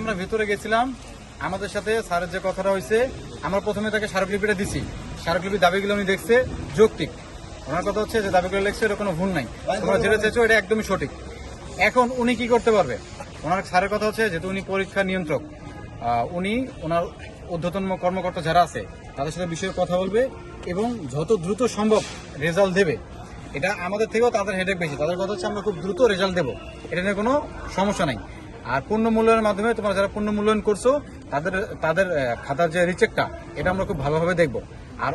আমরা ভেতরে গেছিলাম, আমাদের সাথে স্যারের যে কথাটা হয়েছে, আমরা প্রথমে তাকে স্মারকলিপিটা দিছি। স্মারকলিপির দাবিগুলো উনি দেখছে যৌক্তিক। ওনার কথা হচ্ছে যে দাবিগুলো লিখছে, এটা কোনো ভুল নাই। তোমরা যেটা চেয়েছো এটা একদমই সঠিক। এখন উনি কি করতে পারবে? ওনার স্যারের কথা হচ্ছে যেহেতু উনি পরীক্ষা নিয়ন্ত্রক উনি ওনার ঊর্ধ্বতন কর্মকর্তা যারা আছে, তাদের সাথে বিষয়ে কথা বলবে এবং যত দ্রুত সম্ভব রেজাল্ট দেবে। এটা আমাদের থেকেও তাদের হেডেক বেশি। তাদের কথা হচ্ছে আমরা খুব দ্রুত রেজাল্ট দেবো। এটা নিয়ে কোনো সমস্যা নাই। আর পূর্ণ মূল্যায়নের মাধ্যমে তোমরা যারা পূর্ণ মূল্যায়ন করছ, তাদের তাদের খাতার যে রিচেকটা, এটা আমরা খুব ভালোভাবে দেখব। আর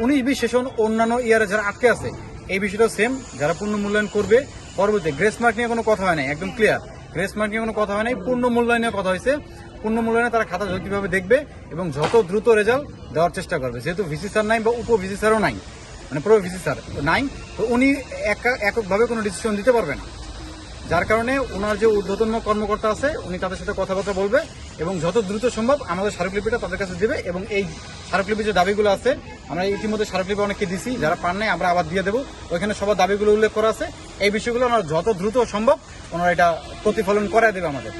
উনিশ বিশ সেশন অন্যান্য ইয়ারে যারা আটকে আছে, এই বিষয়টাও সেম যারা পূর্ণ মূল্যায়ন করবে, পরবর্তী গ্রেস মার্ক নিয়ে কোনো কথা হয় নাই, একদম ক্লিয়ার গ্রেস মার্ক নিয়ে কোনো কথা হয় নাই পূর্ণ মূল্যায়নের কথা হয়েছে। পূর্ণ মূল্যায়নে তারা খাতা যৌক্তিকভাবে দেখবে এবং যত দ্রুত রেজাল্ট দেওয়ার চেষ্টা করবে। যেহেতু ভিসি স্যার নাই বা উপ ভিসি স্যারও নাই মানে পুরো ভিসি স্যার নাই, তো উনি একা- এককভাবে কোনো ডিসিশন দিতে পারবে না। যার কারণে ওনার যে ঊর্ধ্বতন কর্মকর্তা আছে, উনি তাদের সাথে কথাবার্তা বলবে এবং যত দ্রুত সম্ভব আমাদের স্মারকলিপিটা তাদের কাছে দেবে এবং এই স্মারকলিপির যে দাবিগুলো আছে, আমরা ইতিমধ্যে স্মারকলিপি অনেককে দিছি, যারা পান নাই আমরা আবার দিয়ে দেবো। ওইখানে সবার দাবিগুলো উল্লেখ করা আছে। এই বিষয়গুলো আমরা যত দ্রুত সম্ভব ওনারা এটা প্রতিফলন করায় দেবে আমাদের।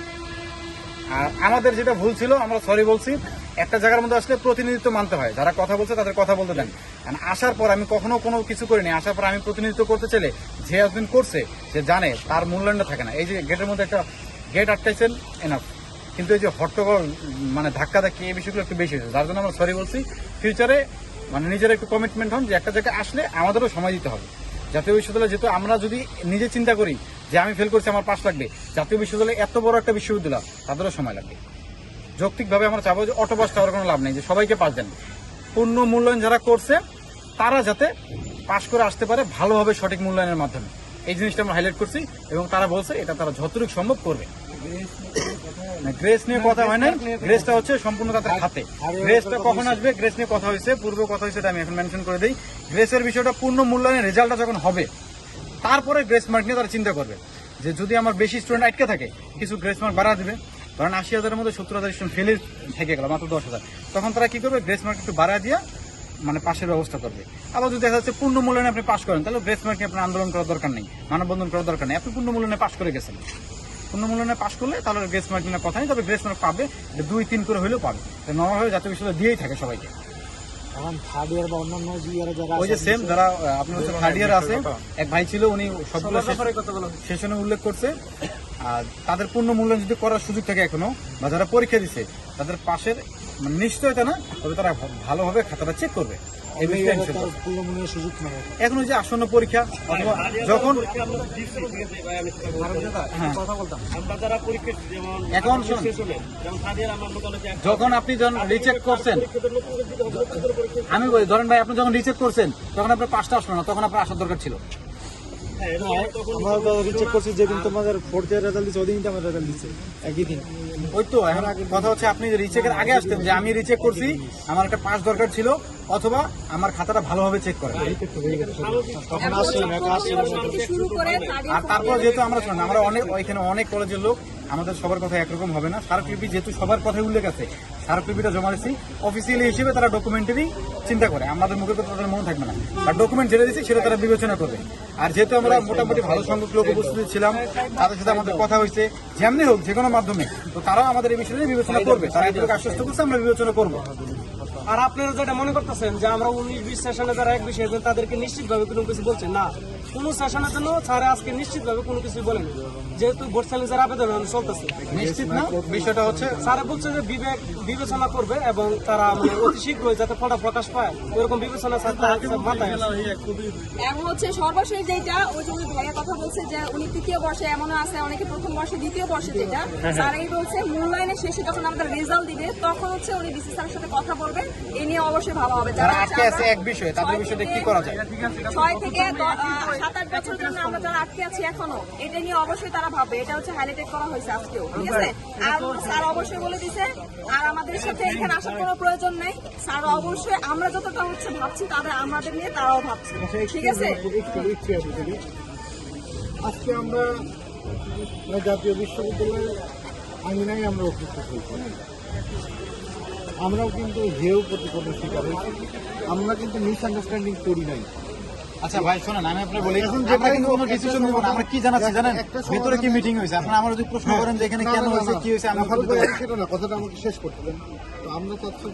আর আমাদের যেটা ভুল ছিল, আমরা সরি বলছি। একটা জায়গার মধ্যে আসলে প্রতিনিধিত্ব মানতে হয়। যারা কথা বলছে, তাদের কথা বলতে দেন। আর আসার পর আমি কখনো কোনো কিছু করিনি। আসার পর আমি প্রতিনিধিত্ব করতে চাইলে যে একদিন করছে যে জানে তার মূল্যায়নটা থাকে না। এই যে গেটের মধ্যে একটা গেট আটকাইছেন এনাফ কিন্তু এই যে হট্টগোল মানে ধাক্কা ধাক্কি এই বিষয়গুলো একটু বেশি হয়েছে। যার জন্য আমরা সরি বলছি। ফিউচারে মানে নিজের একটু কমিটমেন্ট হন যে একটা জায়গায় আসলে আমাদেরও সময় দিতে হবে। জাতীয় বিশ্ববিদ্যালয় যেহেতু আমরা যদি নিজে চিন্তা করি যে আমি ফেল করছি, আমার পাশ লাগবে। জাতীয় বিশ্ববিদ্যালয় এত বড় একটা বিশ্ববিদ্যালয়, তাদেরও সময় লাগবে। যৌক্তিকভাবে আমরা চাবো যে অটো পাস চাওয়ার কোনো লাভ নেই, যে সবাইকে পাস দেন। পূর্ণ মূল্যায়ন যারা করছে, তারা যাতে পাশ করে আসতে পারে ভালোভাবে সঠিক মূল্যায়নের মাধ্যমে। এই জিনিসটা আমরা হাইলাইট করছি এবং তারা বলছে, এটা তারা যতটুকু সম্ভব করবে। গ্রেস নিয়ে কথা হয় নাই। গ্রেসটা হচ্ছে সম্পূর্ণ তাদের হাতে। গ্রেসটা কখন আসবে গ্রেস নিয়ে কথা হয়েছে, পূর্ব কথা হয়েছে এটা আমি এখন মেনশন করে দিই। গ্রেসের বিষয়টা পূর্ণ মূল্যায়নের রেজাল্টটা যখন হবে তারপরে গ্রেস মার্ক নিয়ে তারা চিন্তা করবে যে যদি আমার বেশি স্টুডেন্ট আটকে থাকে, কিছু গ্রেস মার্ক বাড়া দেবে। ধরেন আশি হাজারের মধ্যে সত্তর হাজার স্টুডেন্ট ফেলে থেকে গেল, মাত্র দশ হাজার। তখন তারা কি করবে? গ্রেস মার্ক একটু বাড়া দিয়ে মানে পাশের ব্যবস্থা করবে। আবার যদি দেখা যাচ্ছে পূর্ণ মূল্যায়নে আপনি পাশ করেন, তাহলে গ্রেস মার্কে আপনার আন্দোলন করার দরকার নেই, মানববন্ধন করার দরকার নেই। আপনি পূর্ণ মূল্যায়নে পাশ করে গেছেন। পূর্ণ মূল্যায়নে পাশ করলে তাহলে গ্রেস মার্ক নিয়ে কথা নেই, তবে গ্রেস মার্ক পাবে দুই তিন করে হলেও পাবে। নর্মাল হয়ে জাতীয় বিশ্ববিদ্যালয় দিয়েই থাকে সবাইকে। এখন থার্ড ইয়ার বা অন্যান্য ইয়ারে যারা ওই যে সেম যারা আপনার হচ্ছে থার্ড ইয়ার আছে এক ভাই ছিল উনি সবগুলো সেশনে উল্লেখ করছে। আর তাদের পূর্ণ মূল্যায়ন যদি করার সুযোগ থাকে এখনও বা যারা পরীক্ষা দিচ্ছে তাদের পাশের মানে নিশ্চয়তা না তবে তারা ভালোভাবে খাতাটা চেক করবে। এখন ওই যে আসন্ন পরীক্ষা অথবা যখন হ্যাঁ। এখন যখন আপনি যখন রিচেক করছেন আমি বলি ধরেন ভাই আপনি যখন রিচেক করছেন তখন আপনার পাঁচটা আসলো না তখন আপনার আসার দরকার ছিল। হ্যাঁ, আমরা তো রিচেক করছি যেদিন তোমাদের ফোর্থ ইয়ার রেজাল্ট দিচ্ছে ওদিনই তো আমার রেজাল্ট দিচ্ছে একই দিন। ওই তো এখন কথা হচ্ছে আপনি রিচেকের আগে আসতেন যে আমি রিচেক করছি আমার একটা পাস দরকার ছিল অথবা আমার খাতাটা ভালোভাবে চেক করেন তখন আসছিলাম একা আসছিলাম থেকে শুরু করে আর তারপর যেহেতু আমরা শোনেন আমরা অনেক ওইখানে অনেক কলেজের লোক আমাদের সবার কথা একরকম হবে না। স্মারকলিপি যেহেতু সবার কথাই উল্লেখ আছে, স্মারকলিপিটা জমা দিচ্ছি অফিসিয়ালি হিসেবে তারা ডকুমেন্টারি চিন্তা করে। আমাদের মুখে কথা তাদের মনে থাকবে না। আর ডকুমেন্ট যেটা দিচ্ছি সেটা তারা বিবেচনা করবে। আর যেহেতু আমরা মোটামুটি ভালো সংখ্যক লোক উপস্থিত ছিলাম, তাদের সাথে আমাদের কথা হয়েছে, যেমনি হোক, যে কোনো মাধ্যমে, তো তারাও আমাদের এই বিষয়ে বিবেচনা করবে। তারা এগুলোকে আশ্বস্ত করছে, আমরা বিবেচনা করব। আর আপনারা যেটা মনে করতেছেন যে আমরা উনিশ বিশ সেশনে যারা এক বিষয়ে আছেন তাদেরকে নিশ্চিতভাবে কোনো কিছু বলছেন না কোনো সেশনের জন্য স্যার আজকে নিশ্চিতভাবে কোনো কিছু বলেন। যেহেতু ভোট চ্যালেঞ্জের আবেদন চলতেছে। নিশ্চিত না? বিষয়টা হচ্ছে স্যার বলছে যে বিবেক বিবেচনা করবে এবং তারা মানে অতি শীঘ্রই যাতে ফটা প্রকাশ পায়। এরকম বিবেচনা স্যার তার মাথায়। এখন হচ্ছে সর্বশেষ যেটা ওই যে উনি ভাইয়ের কথা বলছে যে উনি তৃতীয় বর্ষে এমনও আছে অনেকে প্রথম বর্ষে দ্বিতীয় বর্ষে যেটা। স্যার এই বলছে মূল্যায়নের শেষে যখন আমাদের রেজাল্ট দিবে তখন হচ্ছে উনি ডিসি স্যারের সাথে কথা বলবেন। এই নিয়ে অবশ্যই ভাবা হবে। যারা আটকে আছে আমরা এক বিষয়ে তাদের ছয় কি করা যায়? ছয় থেকে সাত আট জন্য আমরা যারা আটকে আছি এখনও এটা নিয়ে অবশ্যই তারা ভাববে। এটা হচ্ছে হাইলাইটেড করা হয়েছে আজকেও ঠিক আছে? আর স্যার অবশ্যই বলে দিছে আর আমাদের সাথে এখানে আসার কোনো প্রয়োজন নেই। স্যার অবশ্যই আমরা যতটা হচ্ছে ভাবছি তাদের আমাদের নিয়ে তারাও ভাবছে ঠিক আছে? আজকে আমরা জাতীয় বিশ্ববিদ্যালয়ের আঙিনায় আমরা উপস্থিত হয়েছি। আমরাও কিন্তু হেউ প্রতিপন্ন শিকার হয়েছি। আমরা কিন্তু মিসআন্ডারস্ট্যান্ডিং করি নাই। আচ্ছা ভাই শোনেন আমি আপনার বলি এখন আমরা কিন্তু কোনো ডিসিশন না আমরা কি জানাচ্ছি জানেন? একটা ভিতরে কি মিটিং হয়েছে? আপনারা আমার যদি প্রশ্ন করেন যে এখানে কেন হয়েছে। কি হয়েছে সেটা না কথাটা আমাকে শেষ করতে দেন। তো আমরা চাচ্ছি